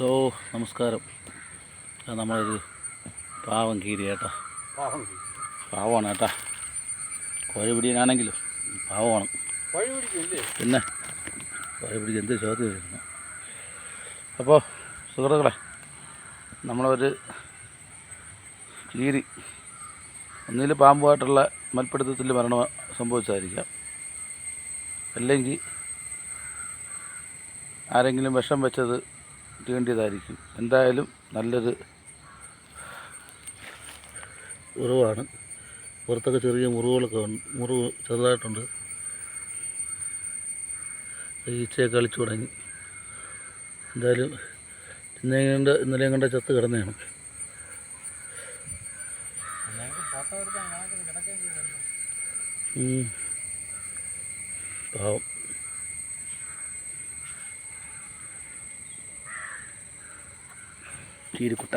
Hello നമസ്കാരം. നമ്മളൊരു പാവം കീരി കേട്ടാ പാവമാണ് കേട്ടാ കോഴി പിടിയാണെങ്കിലും പാവമാണ്. പിന്നെ കോഴി പിടിക്ക് എന്ത് ചോദ്യം വരുന്നു അപ്പോൾ സുഹൃത്തുക്കളെ നമ്മളൊരു കീരി ഒന്നിൽ പാമ്പുമായിട്ടുള്ള മൽപ്പിടുത്തത്തിൽ മരണം സംഭവിച്ചതായിരിക്കാം. അല്ലെങ്കിൽ ആരെങ്കിലും വിഷം വെച്ചത് തീണ്ടിയതായിരിക്കും എന്തായാലും നല്ലൊരു മുറിവാണ് പുറത്തൊക്കെ ചെറിയ മുറിവുകളൊക്കെ മുറിവ് ചെറുതായിട്ടുണ്ട്. ഈച്ചയൊക്കെ കളിച്ചു തുടങ്ങി. എന്തായാലും ഇന്നലെ കണ്ട ഇന്നലെ കണ്ട ചത്ത് കിടന്നെയാണ്. പാവം. తీరుకుట